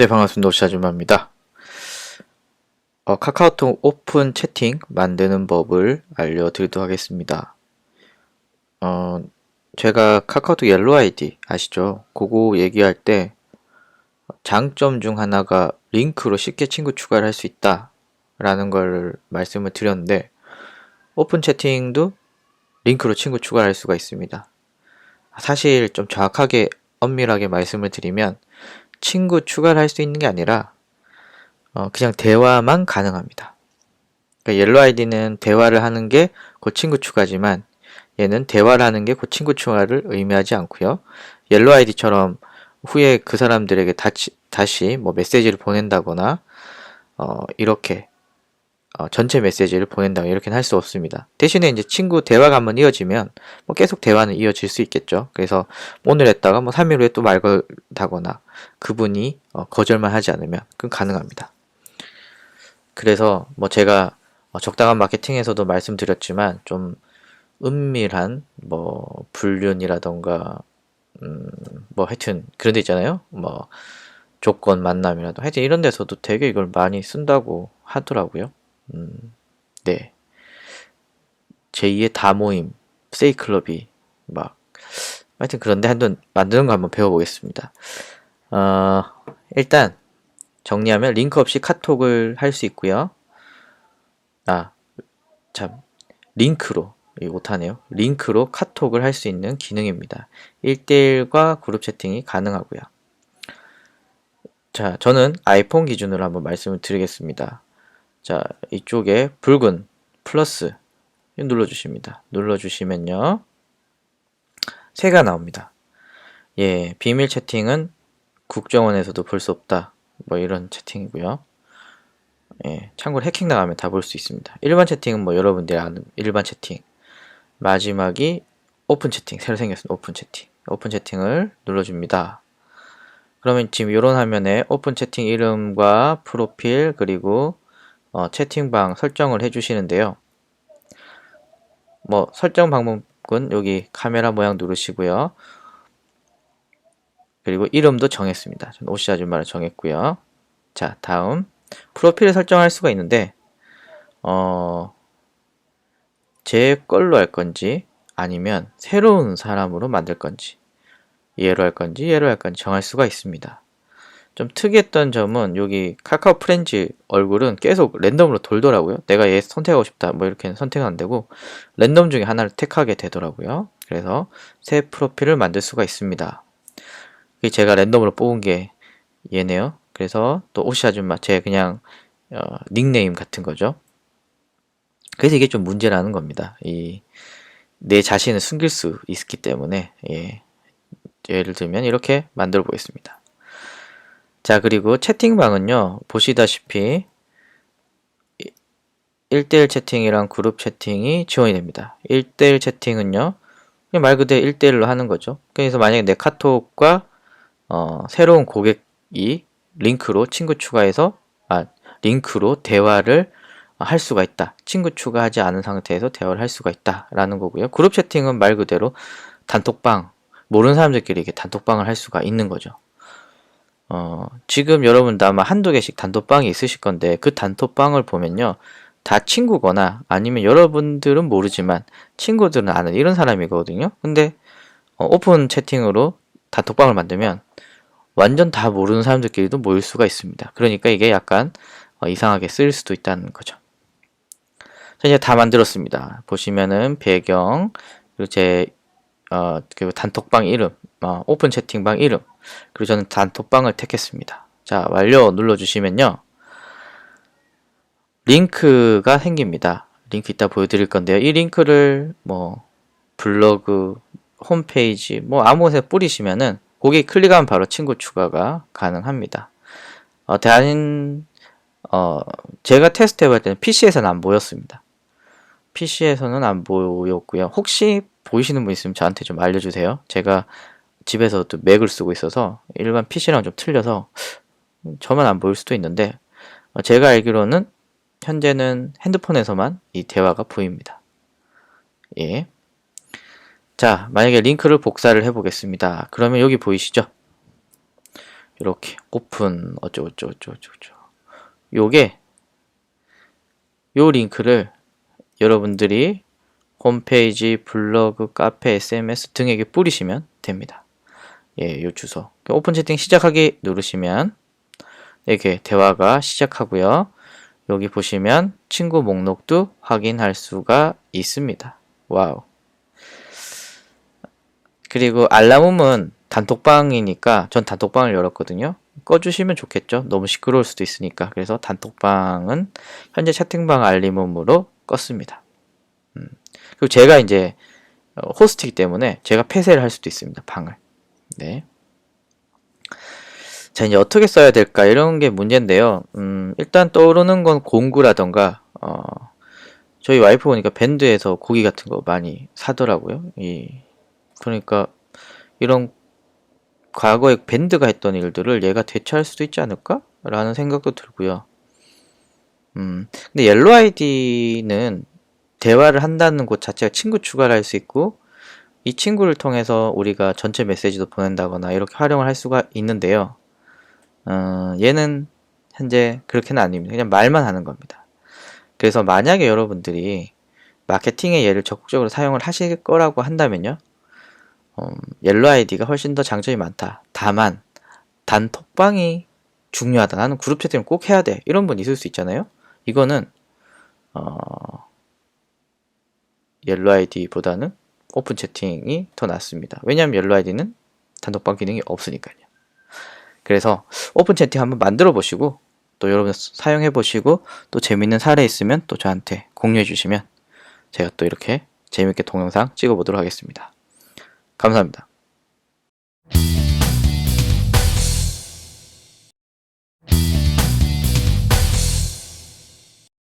네, 반갑습니다. 오샤주마입니다. 어, 카카오톡 오픈 채팅 만드는 법을 알려드리도록 하겠습니다. 어, 제가 카카오톡 옐로 아이디 아시죠? 그거 얘기할 때 장점 중 하나가 링크로 쉽게 친구 추가를 할 수 있다 라는 걸 말씀을 드렸는데 오픈 채팅도 링크로 친구 추가를 할 수가 있습니다. 사실 좀 정확하게 엄밀하게 말씀을 드리면 친구 추가를 할 수 있는 게 아니라 어, 그냥 대화만 가능합니다. 그러니까 옐로 아이디는 대화를 하는 게 그 친구 추가지만 얘는 대화를 하는 게 그 친구 추가를 의미하지 않고요. 옐로 아이디처럼 후에 그 사람들에게 다시, 다시 뭐 메시지를 보낸다거나 어, 이렇게 어, 전체 메시지를 보낸다고 이렇게는 할 수 없습니다. 대신에 이제 친구 대화가 한번 이어지면 뭐 계속 대화는 이어질 수 있겠죠. 그래서 오늘 했다가 뭐 3일 후에 또 말 걸다거나 그분이 어, 거절만 하지 않으면 그건 가능합니다. 그래서 뭐 제가 어, 적당한 마케팅에서도 말씀드렸지만 좀 은밀한 뭐 불륜이라던가 음 뭐 하여튼 그런 데 있잖아요. 뭐 조건 만남이라도 하여튼 이런 데서도 되게 이걸 많이 쓴다고 하더라고요. 음, 네. 제2의 다모임, 세이클럽이 막 하여튼 그런데 한번 만드는 거 한번 배워보겠습니다. 어, 일단 정리하면 링크 없이 카톡을 할 수 있고요. 아, 참 링크로 못하네요. 링크로 카톡을 할 수 있는 기능입니다. 1대1과 그룹 채팅이 가능하고요. 자, 저는 아이폰 기준으로 한번 말씀을 드리겠습니다. 자, 이쪽에 붉은 플러스 눌러주십니다. 눌러주시면요. 새가 나옵니다. 예, 비밀 채팅은 국정원에서도 볼 수 없다. 뭐 이런 채팅이고요. 예, 참고로 해킹 나가면 다 볼 수 있습니다. 일반 채팅은 뭐 여러분들이 아는 일반 채팅. 마지막이 오픈 채팅. 새로 생겼습니다. 오픈 채팅. 오픈 채팅을 눌러줍니다. 그러면 지금 이런 화면에 오픈 채팅 이름과 프로필 그리고 어, 채팅방 설정을 해주시는데요. 뭐 설정 방법은 여기 카메라 모양 누르시고요. 그리고 이름도 정했습니다. 오시 아줌마를 정했고요. 자, 다음 프로필을 설정할 수가 있는데 어, 제 걸로 할 건지 아니면 새로운 사람으로 만들 건지 얘로 할 건지 얘로 할 건지 정할 수가 있습니다. 좀 특이했던 점은 여기 카카오 프렌즈 얼굴은 계속 랜덤으로 돌더라고요. 내가 얘 선택하고 싶다. 뭐 이렇게는 선택은 안 되고 랜덤 중에 하나를 택하게 되더라고요. 그래서 새 프로필을 만들 수가 있습니다. 제가 랜덤으로 뽑은 게 얘네요. 그래서 또 오시 아줌마 제 그냥 어, 닉네임 같은 거죠. 그래서 이게 좀 문제라는 겁니다. 이 내 자신을 숨길 수 있기 때문에 예. 예를 들면 이렇게 만들어 보겠습니다. 자, 그리고 채팅방은요, 보시다시피 1대1 채팅이랑 그룹 채팅이 지원이 됩니다. 1대1 채팅은요, 그냥 말 그대로 1대1로 하는 거죠. 그래서 만약에 내 카톡과 어, 새로운 고객이 링크로 친구 추가해서 아, 링크로 대화를 할 수가 있다. 친구 추가하지 않은 상태에서 대화를 할 수가 있다 라는 거고요. 그룹 채팅은 말 그대로 단톡방 모르는 사람들끼리 이렇게 단톡방을 할 수가 있는 거죠. 어, 지금 여러분도 아마 한두 개씩 단톡방이 있으실 건데 그 단톡방을 보면요. 다 친구거나 아니면 여러분들은 모르지만 친구들은 아는 이런 사람이거든요. 근데 어, 오픈 채팅으로 단톡방을 만들면 완전 다 모르는 사람들끼리도 모일 수가 있습니다. 그러니까 이게 약간 어, 이상하게 쓰일 수도 있다는 거죠. 자, 이제 다 만들었습니다. 보시면은 배경, 그리고 제 어, 그 단톡방 이름, 어, 오픈 채팅방 이름, 그리고 저는 단톡방을 택했습니다. 자, 완료 눌러주시면요. 링크가 생깁니다. 링크 이따 보여드릴 건데요. 이 링크를 뭐 블로그, 홈페이지, 뭐 아무것에 뿌리시면은 거기 클릭하면 바로 친구 추가가 가능합니다. 어, 대한, 어, 제가 테스트 해볼 때는 PC에서는 안 보였습니다. PC에서는 안 보였고요. 혹시 보이시는 분 있으면 저한테 좀 알려주세요. 제가 집에서 또 맥을 쓰고 있어서 일반 PC랑 좀 틀려서 저만 안 보일 수도 있는데 어, 제가 알기로는 현재는 핸드폰에서만 이 대화가 보입니다. 예. 자, 만약에 링크를 복사를 해보겠습니다. 그러면 여기 보이시죠? 이렇게 오픈 어쩌고저쩌고저쩌고 요게 요 링크를 여러분들이 홈페이지, 블로그, 카페, SMS 등에게 뿌리시면 됩니다. 예, 요 주소. 오픈 채팅 시작하기 누르시면 이렇게 대화가 시작하고요. 여기 보시면 친구 목록도 확인할 수가 있습니다. 와우. 그리고 알람음은 단톡방이니까 전 단톡방을 열었거든요. 꺼주시면 좋겠죠. 너무 시끄러울 수도 있으니까. 그래서 단톡방은 현재 채팅방 알림음으로 껐습니다. 음. 그리고 제가 이제 어, 호스트이기 때문에 제가 폐쇄를 할 수도 있습니다. 방을. 네. 자, 이제 어떻게 써야 될까? 이런 게 문제인데요. 음, 일단 떠오르는 건 공구라던가, 어, 저희 와이프 보니까 밴드에서 고기 같은 거 많이 사더라고요. 이, 그러니까, 이런 과거에 밴드가 했던 일들을 얘가 대체할 수도 있지 않을까? 라는 생각도 들고요. 음, 근데 옐로 아이디는 대화를 한다는 것 자체가 친구 추가를 할 수 있고, 이 친구를 통해서 우리가 전체 메시지도 보낸다거나 이렇게 활용을 할 수가 있는데요. 어, 얘는 현재 그렇게는 아닙니다. 그냥 말만 하는 겁니다. 그래서 만약에 여러분들이 마케팅에 얘를 적극적으로 사용을 하실 거라고 한다면요. 음, 옐로 아이디가 훨씬 더 장점이 많다. 다만 단톡방이 중요하다. 나는 그룹 채팅을 꼭 해야 돼. 이런 분 있을 수 있잖아요. 이거는 어, 옐로 아이디보다는 오픈 채팅이 더 낫습니다. 왜냐하면 옐로 아이디는 단톡방 기능이 없으니까요. 그래서 오픈 채팅 한번 만들어 보시고 또 여러분 사용해 보시고 또 재밌는 사례 있으면 또 저한테 공유해 주시면 제가 또 이렇게 재밌게 동영상 찍어 보도록 하겠습니다. 감사합니다.